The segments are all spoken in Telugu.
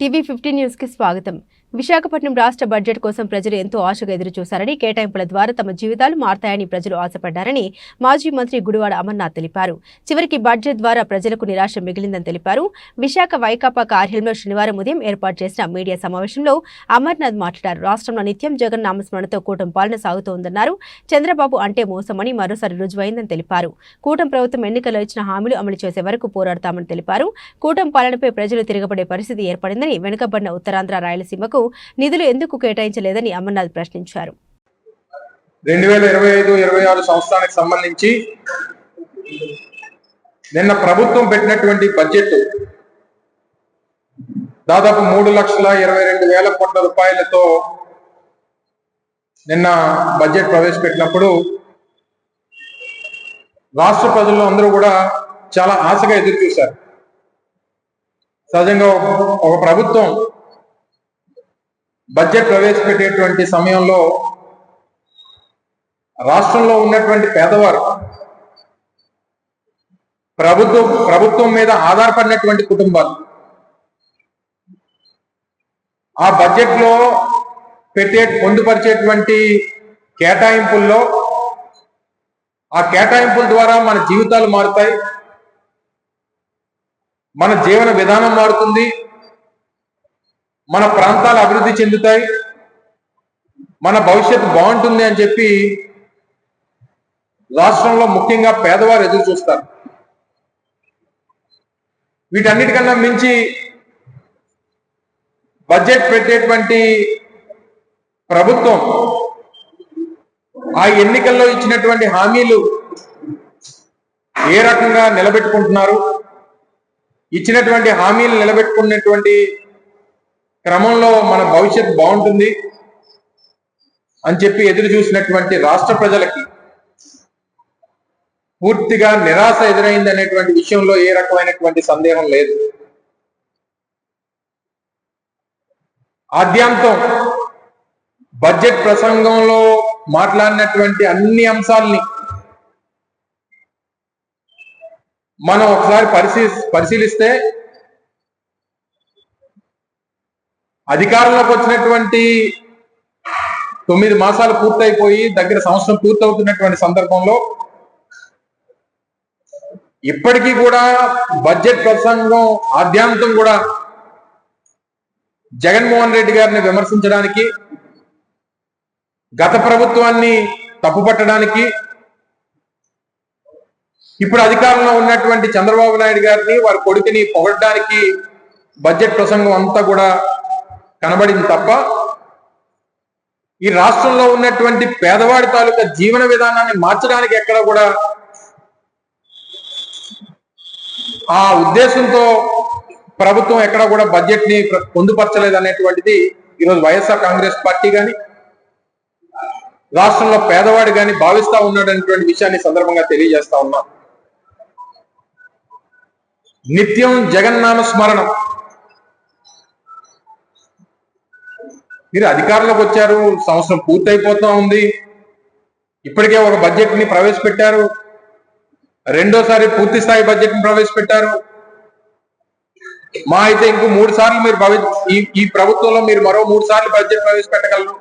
టీవీ ఫిఫ్టీ న్యూస్కి స్వాగతం. విశాఖపట్నం రాష్ట్ర బడ్జెట్ కోసం ప్రజలు ఎంతో ఆశగా ఎదురుచూశారని కేటాయింపుల ద్వారా తమ జీవితాలు మారతాయని ప్రజలు ఆశపడ్డారని మాజీ మంత్రి గుడివాడ అమర్నాథ్ తెలిపారు. చివరికి బడ్జెట్ ద్వారా ప్రజలకు నిరాశ మిగిలిందని తెలిపారు. విశాఖ వైకాపా కార్యాలయంలో శనివారం ఉదయం ఏర్పాటు చేసిన మీడియా సమావేశంలో అమర్నాథ్ మాట్లాడారు. రాష్ట్రంలో నిత్యం జగన్ నామస్మరణతో కూటమి పాలన సాగుతోందన్నారు. చంద్రబాబు అంటే మోసమని మరోసారి రుజువైందని తెలిపారు. కూటమి ప్రభుత్వం ఎన్నికల్లో ఇచ్చిన హామీలు అమలు చేసే వరకు పోరాడతామని తెలిపారు. కూటమి పాలనపై ప్రజలు తిరగబడే పరిస్థితి ఏర్పడిందని వెనుకబడిన ఉత్తరాంధ్ర రాయలసీమకు నిధులు ఎందుకు కేటాయించలేదని అమర్నాథ్ ప్రశ్నించారు. రెండు వేల ఇరవై ఐదు ఇరవై ఆరు సంవత్సరానికి సంబంధించి నిన్న ప్రభుత్వం పెట్టినటువంటి బడ్జెట్ దాదాపు మూడు లక్షల ఇరవై రెండు వేల కోట్ల రూపాయలతో నిన్న బడ్జెట్ ప్రవేశపెట్టినప్పుడు రాష్ట్ర ప్రజలు అందరూ కూడా చాలా ఆశగా ఎదురు చూశారు. సహజంగా ఒక ప్రభుత్వం బడ్జెట్ ప్రవేశపెట్టేటువంటి సమయంలో రాష్ట్రంలో ఉన్నటువంటి పేదవారు ప్రభుత్వం ప్రభుత్వం మీద ఆధారపడినటువంటి కుటుంబాలు ఆ బడ్జెట్లో పెట్టే పొందుపరిచేటువంటి కేటాయింపుల్లో ఆ కేటాయింపుల ద్వారా మన జీవితాలు మారుతాయి. మన జీవన విధానం మారుతుంది. మన ప్రాంతాలు అభివృద్ధి చెందుతాయి. మన భవిష్యత్తు బాగుంటుంది అని చెప్పి రాష్ట్రంలో ముఖ్యంగా పేదవారు ఎదురు చూస్తారు. వీటన్నిటికన్నా మించి బడ్జెట్ పెట్టేటువంటి ప్రభుత్వం ఆ ఎన్నికల్లో ఇచ్చినటువంటి హామీలు ఏ రకంగా నిలబెట్టుకుంటున్నారు? ఇచ్చినటువంటి హామీలు నిలబెట్టుకున్నటువంటి క్రమంలో మన భవిష్యత్ బాగుంటుంది అని చెప్పి ఎదురు చూసినటువంటి రాష్ట్ర ప్రజలకి పూర్తిగా నిరాశ ఎదురైంది అనేటువంటి విషయంలో ఏ రకమైనటువంటి సందేహం లేదు. ఆద్యాంతం బడ్జెట్ ప్రసంగంలో మాట్లాడినటువంటి అన్ని అంశాలని మనం ఒకసారి పరిశీ పరిశీలిస్తే అధికారంలోకి వచ్చినటువంటి తొమ్మిది మాసాలు పూర్తయిపోయి దగ్గర సంవత్సరం పూర్తవుతున్నటువంటి సందర్భంలో ఇప్పటికీ కూడా బడ్జెట్ ప్రసంగం ఆద్యాంతం కూడా జగన్మోహన్ రెడ్డి గారిని విమర్శించడానికి గత ప్రభుత్వాన్ని తప్పుపట్టడానికి ఇప్పుడు అధికారంలో ఉన్నటువంటి చంద్రబాబు నాయుడు గారిని వారి కొడుకుని పొగడడానికి బడ్జెట్ ప్రసంగం అంతా కూడా కనబడింది తప్ప ఈ రాష్ట్రంలో ఉన్నటువంటి పేదవాడి తాలూకా జీవన విధానాన్ని మార్చడానికి ఎక్కడ కూడా ఆ ఉద్దేశంతో ప్రభుత్వం ఎక్కడ కూడా బడ్జెట్ని పొందుపరచలేదు అనేటువంటిది ఈరోజు వైఎస్ఆర్ కాంగ్రెస్ పార్టీ కానీ రాష్ట్రంలో పేదవాడు కానీ భావిస్తా ఉన్నాడు అనేటువంటి విషయాన్ని సందర్భంగా తెలియజేస్తా ఉన్నాం. నిత్యం జగన్నామ స్మరణం. మీరు అధికారంలోకి వచ్చారు సంవత్సరం పూర్తయిపోతా ఉంది. ఇప్పటికే ఒక బడ్జెట్ని ప్రవేశపెట్టారు. రెండోసారి పూర్తి స్థాయి బడ్జెట్ని ప్రవేశపెట్టారు. మా అయితే ఇంకో మూడు సార్లు మీరు ఈ ఈ ప్రభుత్వంలో మీరు మరో మూడు సార్లు బడ్జెట్ ప్రవేశపెట్టగలరు.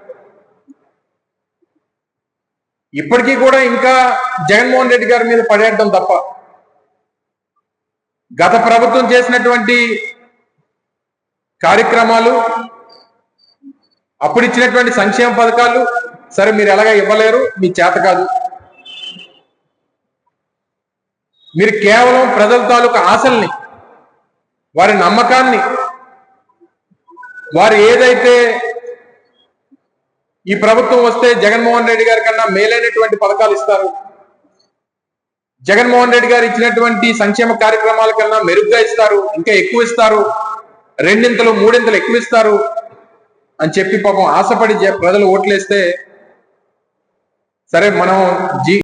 ఇప్పటికీ కూడా ఇంకా జగన్మోహన్ రెడ్డి గారి మీద పడేయడం తప్ప గత ప్రభుత్వం చేసినటువంటి కార్యక్రమాలు అప్పుడు ఇచ్చినటువంటి సంక్షేమ పథకాలు సరే మీరు ఎలాగా ఇవ్వలేరు మీ చేత కాదు. మీరు కేవలం ప్రజల తాలూకా ఆశల్ని వారి నమ్మకాన్ని వారు ఏదైతే ఈ ప్రభుత్వం వస్తే జగన్మోహన్ రెడ్డి గారి కన్నా మేలైనటువంటి పథకాలు ఇస్తారు. జగన్మోహన్ రెడ్డి గారు ఇచ్చినటువంటి సంక్షేమ కార్యక్రమాల కన్నా మెరుగ్గా ఇస్తారు ఇంకా ఎక్కువ ఇస్తారు. రెండింతలు మూడింతలు ఎక్కువ ఇస్తారు. అని చెప్పి పాపం ఆశపడి ప్రజలు ఓట్లేస్తే సరే మనం జీ